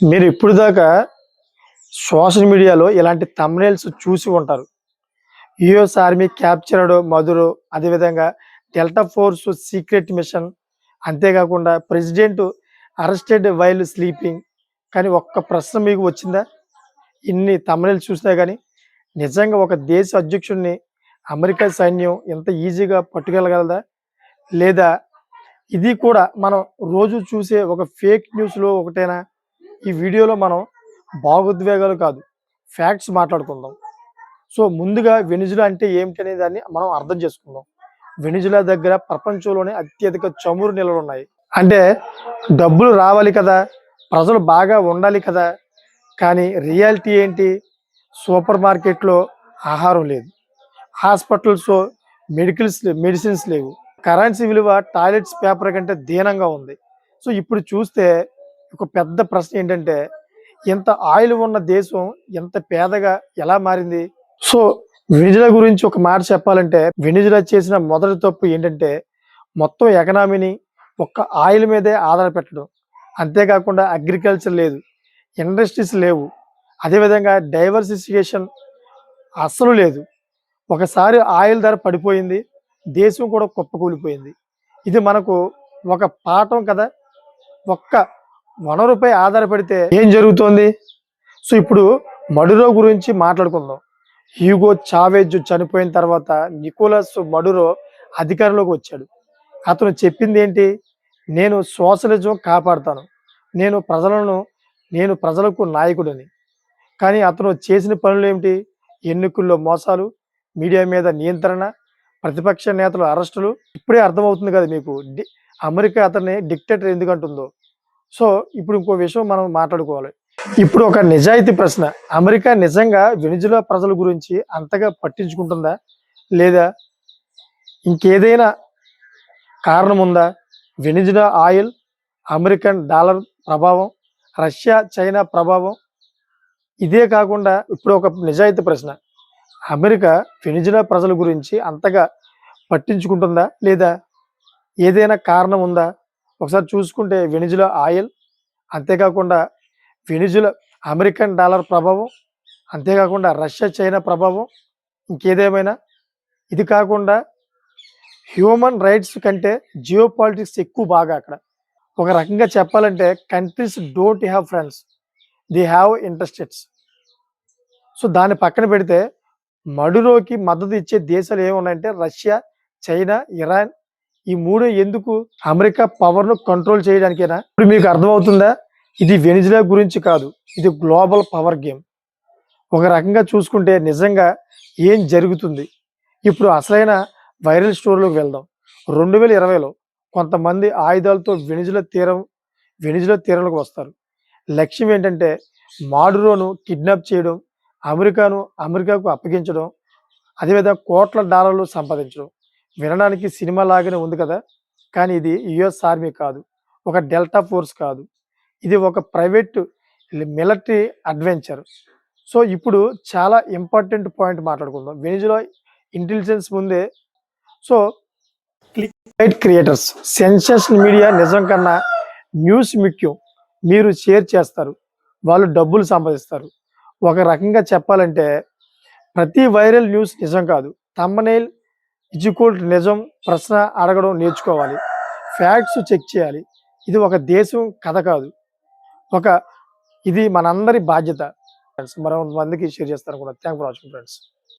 మీరు ఇప్పుడు దాకా సోషల్ మీడియాలో ఇలాంటి తమ్నేల్స్ చూసి ఉంటారు. యుఎస్ ఆర్మీ క్యాప్చర్డ్ మధురు అదేవిధంగా డెల్టా ఫోర్స్ సీక్రెట్ మిషన్ అంతేకాకుండా ప్రెసిడెంట్ అరెస్టెడ్ వైల్ స్లీపింగ్ కానీ ఒక్క ప్రశ్న మీకు వచ్చిందా? ఇన్ని తమిళలు చూసినా కానీ నిజంగా ఒక దేశ అధ్యక్షుడిని అమెరికా సైన్యం ఎంత ఈజీగా పట్టుకెళ్ళగలదా? లేదా ఇది కూడా మనం రోజు చూసే ఒక ఫేక్ న్యూస్లో ఒకటేనా? ఈ వీడియోలో మనం భావోద్వేగాలు కాదు ఫ్యాక్ట్స్ మాట్లాడుకుందాం. సో ముందుగా వెనిజులా అంటే ఏమిటి అనే దాన్ని మనం అర్థం చేసుకుందాం. వెనిజులా దగ్గర ప్రపంచంలోనే అత్యధిక చమురు నిల్వలు ఉన్నాయి. అంటే డబ్బులు రావాలి కదా ప్రజలు బాగా ఉండాలి కదా కానీ రియాలిటీ ఏంటి? సూపర్ మార్కెట్లో ఆహారం లేదు. హాస్పిటల్స్ మెడికల్స్ మెడిసిన్స్ లేవు. కరెన్సీ విలువ టాయిలెట్స్ పేపర్ కంటే దీనంగా ఉంది. సో ఇప్పుడు చూస్తే ఒక పెద్ద ప్రశ్న ఏంటంటే ఇంత ఆయిల్ ఉన్న దేశం ఎంత పేదగా ఎలా మారింది? సో వెనిజులా గురించి ఒక మాట చెప్పాలంటే వెనిజులా చేసిన మొదటి తప్పు ఏంటంటే మొత్తం ఎకనామీని ఒక్క ఆయిల్ మీదే ఆధారపెట్టడం. అంతేకాకుండా అగ్రికల్చర్ లేదు ఇండస్ట్రీస్ లేవు. అదేవిధంగా డైవర్సిఫికేషన్ అస్సలు లేదు. ఒకసారి ఆయిల్ ధర పడిపోయింది దేశం కూడా కుప్పకూలిపోయింది. ఇది మనకు ఒక పాఠం కదా ఒక్క వనరుపై ఆధారపడితే ఏం జరుగుతోంది? సో ఇప్పుడు మడురో గురించి మాట్లాడుకుందాం. హ్యూగో చావేజ్ చనిపోయిన తర్వాత నికోలస్ మడురో అధికారంలోకి వచ్చాడు. అతను చెప్పింది ఏంటి? నేను సోషలిజం కాపాడుతాను. నేను ప్రజలను నేను ప్రజలకు నాయకుడిని. కానీ అతను చేసిన పనులు ఏమిటి? ఎన్నికల్లో మోసాలు మీడియా మీద నియంత్రణ ప్రతిపక్ష నేతల అరెస్టులు. ఇప్పుడే అర్థమవుతుంది కదా మీకు. డి- అమెరికా అతన్ని డిక్టేటర్ ఎందుకంటుందో సో ఇప్పుడు ఇంకో విషయం మనం మాట్లాడుకోవాలి. ఇప్పుడు ఒక నిజాయితీ ప్రశ్న. అమెరికా నిజంగా వెనిజులా ప్రజల గురించి అంతగా పట్టించుకుంటుందా? లేదా ఇంకేదైనా కారణం ఉందా వెనిజులా ఆయిల్ అమెరికన్ డాలర్ ప్రభావం రష్యా చైనా ప్రభావం ఇదే కాకుండా ఇప్పుడు ఒక నిజాయితీ ప్రశ్న. అమెరికా వెనిజులా ప్రజల గురించి అంతగా పట్టించుకుంటుందా? లేదా ఏదైనా కారణం ఉందా ఒకసారి చూసుకుంటే వెనిజులా ఆయిల్ అంతేకాకుండా వెనిజులా అమెరికన్ డాలర్ ప్రభావం అంతేకాకుండా రష్యా చైనా ప్రభావం ఇంకేదేమైనా. ఇది కాకుండా హ్యూమన్ రైట్స్ కంటే జియో పాలిటిక్స్ ఎక్కువ బాగా అక్కడ. ఒక రకంగా చెప్పాలంటే countries don't have friends they have interests. So దాన్ని పక్కన పెడితే మడురోకి మద్దతు ఇచ్చే దేశాలు ఏమున్నాయంటే రష్యా చైనా ఇరాన్ ఈ మూడు ఎందుకు అమెరికా పవర్ను కంట్రోల్ చేయడానికేనా? ఇప్పుడు మీకు అర్థమవుతుందా? ఇది వెనిజులా గురించి కాదు ఇది గ్లోబల్ పవర్ గేమ్ ఒక రకంగా చూసుకుంటే నిజంగా ఏం జరుగుతుంది? ఇప్పుడు అసలైన వైరల్ స్టోరీలోకి వెళ్దాం. రెండు వేల ఇరవైలో కొంతమంది ఆయుధాలతో వెనిజుల తీరం వెనిజుల తీరంలోకి వస్తారు. లక్ష్యం ఏంటంటే మాడురోను కిడ్నాప్ చేయడం అమెరికాను అమెరికాకు అప్పగించడం అదేవిధంగా కోట్ల డాలర్లు సంపాదించడం. వినడానికి సినిమా లాగానే ఉంది కదా. కానీ ఇది యుఎస్ ఆర్మీ కాదు. ఒక డెల్టా ఫోర్స్ కాదు. ఇది ఒక ప్రైవేట్ మిలిటరీ అడ్వెంచర్. సో ఇప్పుడు చాలా ఇంపార్టెంట్ పాయింట్ మాట్లాడుకుందాం. వెనిజులా ఇంటెలిజెన్స్ ముందే so click right creators sensation media నిజం కన్నా న్యూస్ ముఖ్యం. మీరు షేర్ చేస్తారు. వాళ్ళు డబ్బులు సంపాదిస్తారు. ఒక రకంగా చెప్పాలంటే ప్రతి వైరల్ న్యూస్ నిజం కాదు. తమ్మనేల్ ఇజుకోల్ట్ నిజం ప్రశ్న అడగడం నేర్చుకోవాలి. ఫ్యాక్ట్స్ చెక్ చేయాలి. ఇది ఒక దేశం కథ కాదు. ఒక ఇది మనందరి బాధ్యత. ఫ్రెండ్స్ మరో మందికి షేర్ చేస్తాను కూడా థ్యాంక్ ఫర్ వాచింగ్ ఫ్రెండ్స్.